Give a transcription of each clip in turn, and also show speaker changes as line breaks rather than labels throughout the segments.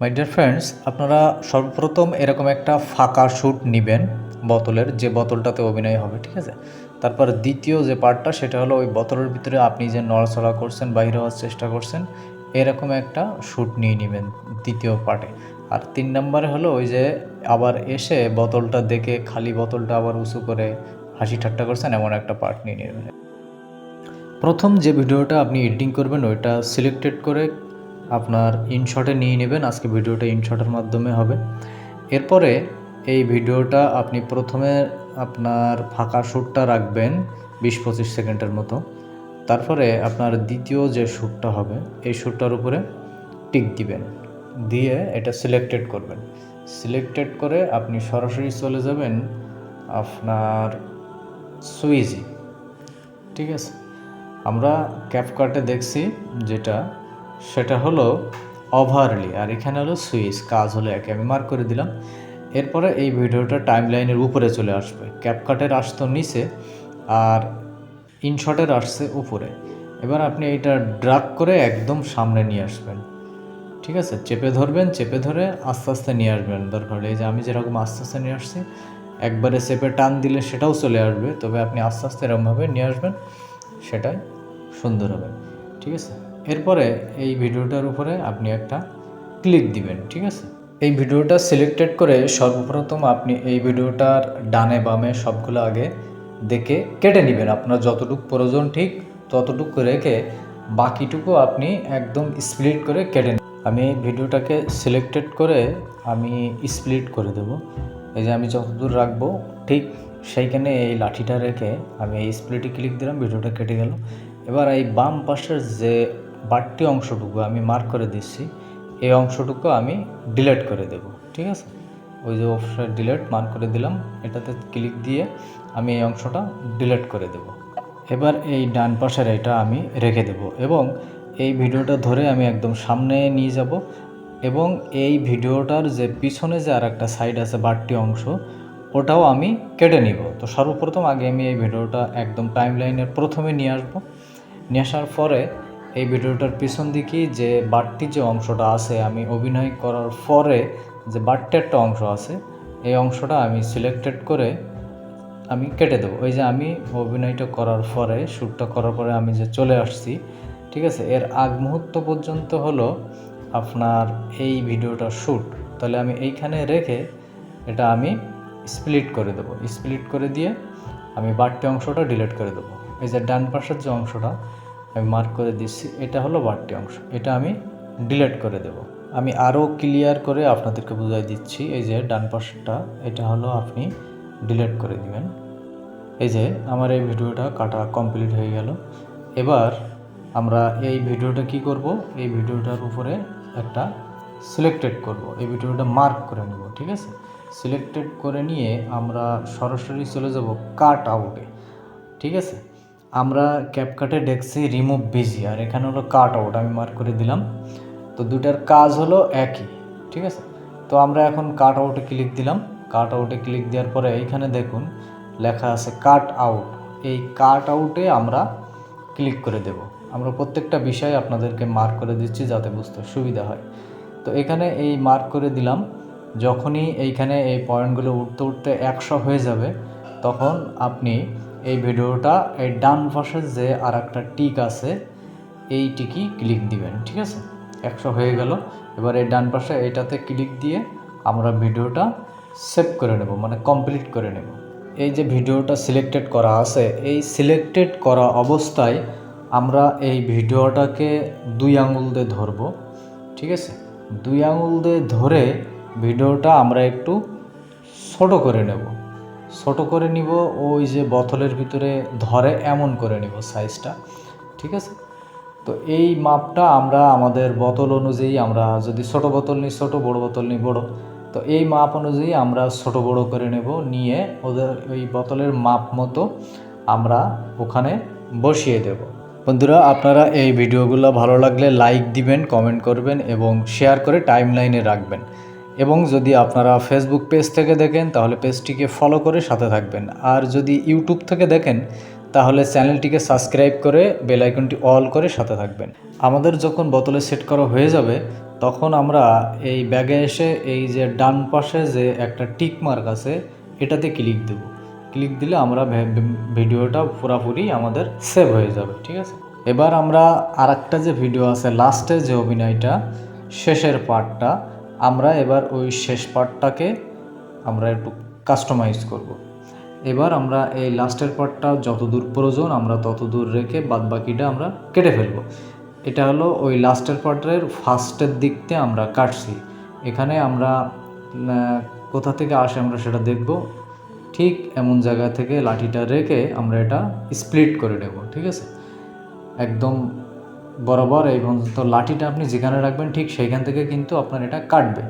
My dear friends আপনারা সর্বপ্রথম এরকম একটা ফাঁকা শ্যুট নেবেন বোতলের, যে বোতলটাতে অভিনয় হবে, ঠিক আছে? তারপর দ্বিতীয় যে পার্টটা সেটা হলো ওই বোতলের ভিতরে আপনি যে নড়াচড়া করছেন, বাইরে হওয়ার চেষ্টা করছেন, এরকম একটা শ্যুট নিয়ে নেবেন দ্বিতীয় পার্টে আর তিন নম্বরে হলো ওই যে আবার এসে বোতলটা দেখে, খালি বোতলটা আবার উঁচু করে হাসি ঠাট্টা করছেন, এমন একটা পার্ট নিয়ে নেবেন। প্রথম যে ভিডিওটা আপনি এডিটিং করবেন, ওইটা সিলেক্টেড করে আপনার ইনশটে নিয়ে নেবেন। আজকে ভিডিওটা ইনশটের মাধ্যমে হবে। এরপরে এই ভিডিওটা আপনি প্রথমে আপনার ফাঁকা শ্যুটটা রাখবেন বিশ পঁচিশ সেকেন্ডের মতো। তারপরে আপনার দ্বিতীয় যে শ্যুটটা হবে, এই শ্যুটটার উপরে টিক দিবেন। দিয়ে এটা সিলেক্টেড করবেন। সিলেক্টেড করে আপনি সরাসরি চলে যাবেন আপনার সুইজি। ঠিক আছে? আমরা ক্যাপকার্টে দেখছি যেটা সেটা হলো ওভারলি আর এখানে হলো সুইচ কাজ হলো একে। আমি মার্ক করে দিলাম। এরপরে এই ভিডিওটা টাইম লাইনের উপরে চলে আসবে। ক্যাপকাটের আসতো নিচে, আর ইনশটের আসছে উপরে। এবার আপনি এইটা ড্রাগ করে একদম সামনে নিয়ে আসবেন। ঠিক আছে? চেপে ধরবেন, চেপে ধরে আস্তে আস্তে নিয়ে আসবেন। দরকার এই যে আমি যেরকম আস্তে আস্তে নিয়ে আসছি, একবারে চেপে টান দিলে সেটাও চলে আসবে। তবে আপনি আস্তে আস্তে এরকমভাবে নিয়ে আসবেন, সেটাই সুন্দর হবে। ঠিক আছে? এরপরে এই ভিডিওটার উপরে আপনি একটা ক্লিক দিবেন, ঠিক আছে? এই ভিডিওটা সিলেক্টেড করে সর্বপ্রথম আপনি এই ভিডিওটার ডানে বামে সবগুলো আগে দেখে কেটে নেবেন। আপনার যতটুকু প্রয়োজন ঠিক ততটুকু রেখে বাকিটুকু আপনি একদম স্প্লিট করে কেটে নেবেন। আমি ভিডিওটাকে সিলেক্টেড করে আমি স্প্লিট করে দেব। এই যে আমি যতদূর রাখব ঠিক সেইখানে এই লাঠিটা রেখে আমি এই স্প্লিটে ক্লিক দিলাম, ভিডিওটা কেটে গেল। এবার এই বাম পাশের যে বাড়তি অংশটুকু আমি মার্ক করে দিচ্ছি, এই অংশটুকু আমি ডিলেট করে দেব, ঠিক আছে? ওই যে অপশন ডিলেট মার্ক করে দিলাম, এটাতে ক্লিক দিয়ে আমি এই অংশটা ডিলেট করে দেব। এবার এই ডান পাশের এটা আমি রেখে দেব এবং এই ভিডিওটা ধরে আমি একদম সামনে নিয়ে যাব এবং এই ভিডিওটার যে পিছনে যে আর একটা সাইড আছে বাড়তি অংশ, ওটাও আমি কেটে নিব। তো সর্বপ্রথম আগে আমি এই ভিডিওটা একদম টাইম লাইনের প্রথমে নিয়ে আসব। নিয়ে আসার পরে এই ভিডিওটার পিছন দিকে যে বাড়তি যে অংশটা আছে, আমি অভিনয় করার পরে যে বাড়তি একটা অংশ আছে, এই অংশটা আমি সিলেক্টেড করে আমি কেটে দেবো। ওই যে আমি অভিনয়টা করার পরে, শ্যুটটা করার পরে আমি যে চলে আসছি, ঠিক আছে? এর আগ মুহূর্ত পর্যন্ত হলো আপনার এই ভিডিওটা শ্যুট। তাহলে আমি এইখানে রেখে এটা আমি স্প্লিট করে দেবো। স্প্লিট করে দিয়ে আমি বাড়তি অংশটা ডিলিট করে দেবো। এই যে ডান পাশের যে অংশটা আমি মার্ক করে দিচ্ছি, এটা হলো বাড়তি অংশ। এটা আমি ডিলেট করে দেব। আমি আরও ক্লিয়ার করে আপনাদেরকে বুঝাই দিচ্ছি, এই যে ডান পাশটা, এটা হলো আপনি ডিলেট করে দিবেন। এই যে আমার এই ভিডিওটা কাটা কমপ্লিট হয়ে গেল। এবার আমরা এই ভিডিওটা কি করব? এই ভিডিওটার উপরে একটা সিলেক্টেড করব। এই ভিডিওটা মার্ক করে নেব, ঠিক আছে? সিলেক্টেড করে নিয়ে আমরা সরাসরি চলে যাব কাট আউটে ঠিক আছে? আমরা ক্যাপকাটে দেখছি রিমুভ বিজি আর এখানে হলো কাট আউট আমি মার্ক করে দিলাম। তো দুটার কাজ হলো একই, ঠিক আছে? তো আমরা এখন কাট আউটে ক্লিক দিলাম। কাট আউটে ক্লিক দেওয়ার পরে এইখানে দেখুন, লেখা আছে কাট আউট এই কাট আউটে আমরা ক্লিক করে দেব। আমরা প্রত্যেকটা বিষয় আপনাদেরকে মার্ক করে দিচ্ছি যাতে বুঝতে সুবিধা হয়। তো এখানে এই মার্ক করে দিলাম। যখনই এইখানে এই পয়েন্টগুলো উঠতে উঠতে একশো হয়ে যাবে, তখন আপনি এই ভিডিওটা, এই ডান পাশে যে আর একটা টিক আছে, এই টিকই ক্লিক দিবেন, ঠিক আছে? একশো হয়ে গেল। এবার এই ডান পাশে এইটাতে ক্লিক দিয়ে আমরা ভিডিওটা সেভ করে নেব মানে কমপ্লিট করে নেব। এই যে ভিডিওটা সিলেক্টেড করা আছে, এই সিলেক্টেড করা অবস্থায় আমরা এই ভিডিওটাকে দুই আঙুল দিয়ে ধরবো, ঠিক আছে? দুই আঙুল দিয়ে ধরে ভিডিওটা আমরা একটু ছোট করে নেব। ছোট করে নিব, ওই যে বোতলের ভিতরে ধরে এমন করে নিব সাইজটা ঠিক আছে? তো এই মাপটা আমরা আমাদের বোতল অনুযায়ী আমরা যদি ছোট বোতল নিই ছোট, বড় বোতল নিই বড়, তো এই মাপ অনুযায়ী আমরা ছোট, বড় করে নেব, নিয়ে ওদের ওই বোতলের মাপ মতো আমরা ওখানে বসিয়ে দেব। বন্ধুরা, আপনারা এই ভিডিওগুলো ভালো লাগলে লাইক দিবেন কমেন্ট করবেন এবং শেয়ার করে টাইম লাইনে রাখবেন। এবং যদি আপনারা ফেসবুক পেজ থেকে দেখেন, তাহলে পেজটিকে ফলো করে সাথে থাকবেন। আর যদি ইউটিউব থেকে দেখেন, তাহলে চ্যানেলটিকে সাবস্ক্রাইব করে বেল আইকনটি অল করে সাথে থাকবেন। আমাদের যখন বোতলে সেট করা হয়ে যাবে, তখন আমরা এই ব্যাগে এসে এই যে ডান পাশে যে একটা টিক মার্ক আছে, এটাতে ক্লিক দেব। ক্লিক দিলে আমরা ভিডিওটা পুরাপুরি আমাদের সেভ হয়ে যাবে, ঠিক আছে? এবার আমরা আরেকটা যে ভিডিও আছে লাস্টে যে অভিনয়টা, শেষের পার্টটা আমরা এবার ওই শেষ পার্টটাকে আমরা একটু কাস্টমাইজ করব। এবার আমরা এই লাস্টের পার্টটা যতদূর প্রয়োজন আমরা ততদূর রেখে বাদবাকিটা আমরা কেটে ফেলব। এটা হলো ওই লাস্টের পার্টের ফার্স্টের দিকতে আমরা কাটছি। এখানে আমরা কোথা থেকে আসে আমরা সেটা দেখব। ঠিক এমন জায়গা থেকে লাঠিটা রেখে আমরা এটা স্প্লিট করে নেব, ঠিক আছে? একদম বরাবর এই পর্যন্ত লাঠিটা আপনি যেখানে রাখবেন ঠিক সেইখান থেকে কিন্তু আপনার এটা কাটবে।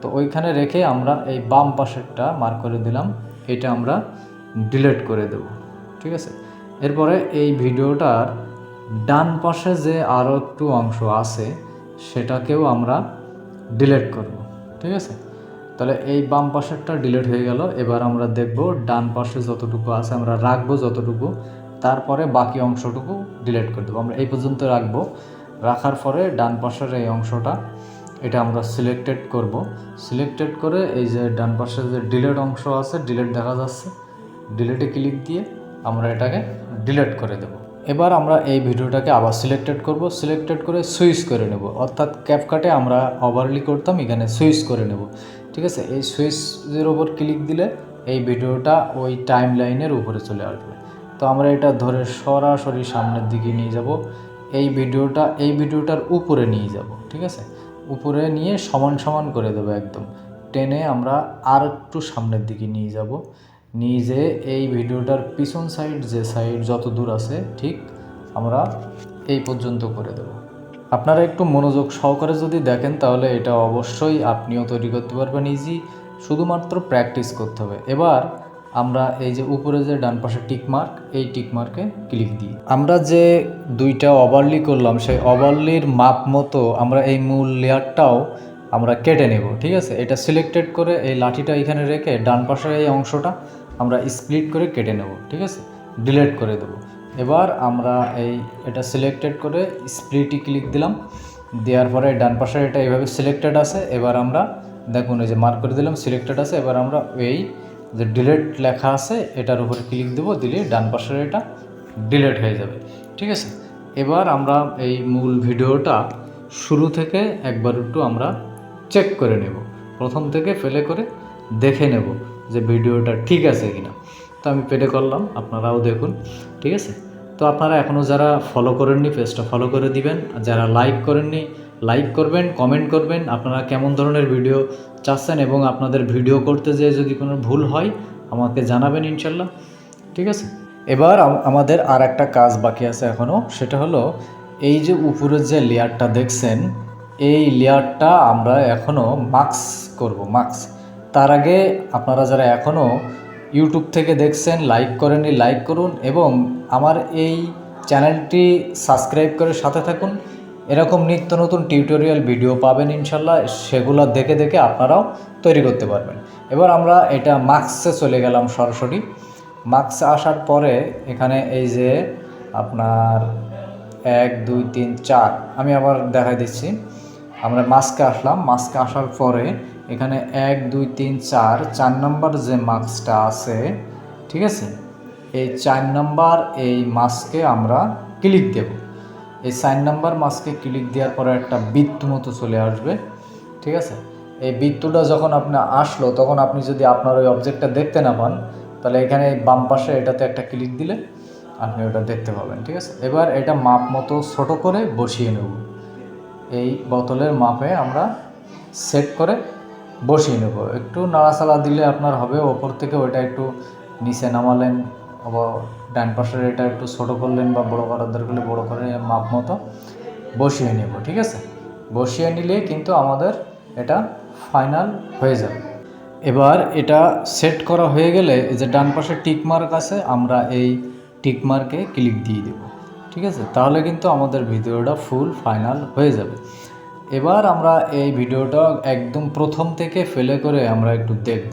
তো ওইখানে রেখে আমরা এই বাম পাশেরটা মার্ক করে দিলাম। এটা আমরা ডিলেট করে দেব। ঠিক আছে? এরপরে এই ভিডিওটার ডান পাশে যে আরও একটু অংশ আছে, সেটাকেও আমরা ডিলেট করব। ঠিক আছে? তাহলে এই বাম পাশেরটা ডিলেট হয়ে গেল। এবার আমরা দেখব ডান পাশে যতটুকু আছে, আমরা রাখব যতটুকু। তারপরে বাকি অংশটুকু ডিলিট করে দেবো। আমরা এই পর্যন্ত রাখব। রাখার পরে ডান পাশের এই অংশটা, এটা আমরা সিলেক্টেড করব। সিলেক্টেড করে এই যে ডান পাশে যে ডিলেট অংশ আছে ডিলেট দেখা যাচ্ছে। ডিলেটে ক্লিক দিয়ে আমরা এটাকে ডিলেট করে দেব। এবার আমরা এই ভিডিওটাকে আবার সিলেক্টেড করব। সিলেক্টেড করে সুইচ করে নেব। অর্থাৎ ক্যাপকাটে আমরা ওভারলি করতাম, এখানে সুইচ করে নেব। ঠিক আছে? এই সুইচের ওপর ক্লিক দিলে এই ভিডিওটা ওই টাইম লাইনের উপরে চলে আসবে। তো আমরা এটা ধরে সরাসরি সামনের দিকে নিয়ে যাব। এই ভিডিওটা, এই ভিডিওটার উপরে নিয়ে যাব, ঠিক আছে? উপরে নিয়ে সমান সমান করে দেবো একদম। টেনে আমরা আর একটু সামনের দিকে নিয়ে যাব। যেয়ে এই ভিডিওটার পিছন সাইড যে সাইড যত দূর আছে, ঠিক আমরা এই পর্যন্ত করে দেব। আপনারা একটু মনোযোগ সহকারে যদি দেখেন, তাহলে এটা অবশ্যই আপনিও তৈরি করতে পারবেন ইজি শুধুমাত্র প্র্যাকটিস করতে হবে। এবার আমরা এই যে উপরে যে ডান পাশে টিক মার্ক, এই টিকমার্কে ক্লিক দিই। আমরা যে দুইটা ওভারলি করলাম, সেই ওভারলির মাপ মতো আমরা এই মূল লেয়ারটাও আমরা কেটে নেব, ঠিক আছে? এটা সিলেক্টেড করে এই লাঠিটা এখানে রেখে ডান পাশের এই অংশটা আমরা স্প্লিট করে কেটে নেব, ঠিক আছে? ডিলিট করে দেবো। এবার আমরা এই এটা সিলেক্টেড করে স্প্লিটই ক্লিক দিলাম। দেওয়ার পরে ডান পাশে এটা এইভাবে সিলেক্টেড আছে। এবার আমরা দেখুন, এই যে মার্ক করে দিলাম, সিলেক্টেড আছে। এবার আমরা এই যে ডিলেট লেখা আছে, এটার উপরে ক্লিক দেবো, দিলে ডান পাশের এটা ডিলেট হয়ে যাবে। ঠিক আছে? এবার আমরা এই মূল ভিডিওটা শুরু থেকে একবার একটু আমরা চেক করে নেব। প্রথম থেকে ফেলে করে দেখে নেব যে ভিডিওটা ঠিক আছে কিনা। তো আমি পেলে করলাম, আপনারাও দেখুন। ঠিক আছে? তো আপনারা এখনও যারা ফলো করেননি পেজটা ফলো করে দিবেন। আর যারা লাইক করেননি লাইক করবেন কমেন্ট করবেন, আপনারা কেমন ধরনের ভিডিও চাচ্ছেন এবং আপনাদের ভিডিও করতে যেয়ে যদি কোনো ভুল হয়, আমাকে জানাবেন ইনশাল্লাহ। ঠিক আছে? এবার আম- আমাদের আর একটা কাজ বাকি আছে এখনও সেটা হলো এই যে উপরের যে লেয়ারটা দেখছেন, এই লেয়ারটা আমরা এখনও মাস্ক করব মাস্ক তার আগে আপনারা যারা এখনও ইউটিউব থেকে দেখছেন লাইক করেননি লাইক করুন এবং আমার এই চ্যানেলটি সাবস্ক্রাইব করে সাথে থাকুন। এরকম নিত্য নতুন টিউটোরিয়াল ভিডিও পাবেন ইনশাল্লাহ, সেগুলো দেখে দেখে আপনারাও তৈরি করতে পারবেন। এবার আমরা এটা মার্কসে চলে গেলাম সরাসরি। মার্কসে আসার পরে এখানে এই যে আপনার এক, দুই, তিন, চার, আমি আবার দেখাই দিচ্ছি। আমরা মাস্কে আসলাম, মাস্কে আসার পরে এখানে এক, দুই, তিন, চার চার নম্বর যে মাস্কটা আছে, ঠিক আছে? এই চার নম্বর এই মাস্কে আমরা ক্লিক দেব। এই চার নাম্বার মাস্কে ক্লিক দেওয়ার পরে একটা বৃত্ত মতো চলে আসবে, ঠিক আছে? এই বৃত্তটা যখন আপনার আসলো, তখন আপনি যদি আপনার ওই অবজেক্টটা দেখতে না পান, তাহলে এখানে বাম পাশে এটাতে একটা ক্লিক দিলে আপনি ওটা দেখতে পাবেন, ঠিক আছে? এবার এটা মাপ মতো ছোট করে বসিয়ে নেব। এই বোতলের মাপে আমরা সেট করে বসিয়ে নেব। একটু নাড়াচাড়া দিলে আপনার হবে, ওপর থেকে ওইটা একটু নিচে নামালেন। ডান পাশের এটা একটু ছোটো করলেন বা বড় করার দরকার হলে বড় করে মাপ মতো বসিয়ে নেব, ঠিক আছে? বসিয়ে নিলে কিন্তু আমাদের এটা ফাইনাল হয়ে যাবে। এবার এটা সেট করা হয়ে গেলে যে ডান পাশে টিকমার্ক আছে, আমরা এই টিকমার্কে ক্লিক দিয়ে দেব, ঠিক আছে? তাহলে কিন্তু আমাদের ভিডিওটা ফুল ফাইনাল হয়ে যাবে। এবার আমরা এই ভিডিওটা একদম প্রথম থেকে ফেলে করে আমরা একটু দেখব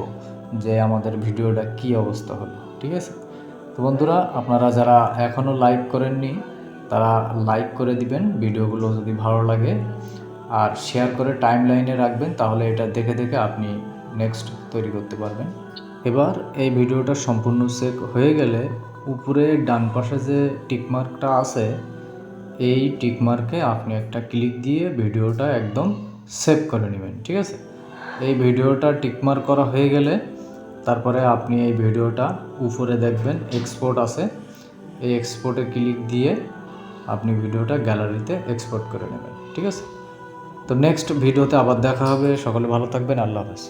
যে আমাদের ভিডিওটা কি অবস্থা হলো, ঠিক আছে? তো বন্ধুরা, আপনারা যারা এখনও লাইক করেননি, তারা লাইক করে দিবেন, ভিডিওগুলো যদি ভালো লাগে। আর শেয়ার করে টাইম লাইনে রাখবেন, তাহলে এটা দেখে দেখে আপনি নেক্সট তৈরি করতে পারবেন। এবার এই ভিডিওটা সম্পূর্ণ চেক হয়ে গেলে উপরে ডান পাশে যে টিকমার্কটা আছে, এই টিকমার্কে আপনি একটা ক্লিক দিয়ে ভিডিওটা একদম সেভ করে নেবেন, ঠিক আছে? এই ভিডিওটা টিকমার্ক করা হয়ে গেলে তারপরে আপনি এই ভিডিওটা উপরে দেখবেন এক্সপোর্ট আছে। এই এক্সপোর্টে ক্লিক দিয়ে আপনি ভিডিওটা গ্যালারিতে এক্সপোর্ট করে নেবেন, ঠিক আছে? তো নেক্সট ভিডিওতে আবার দেখা হবে। সকলে ভালো থাকবেন। আল্লাহ হাফেজ।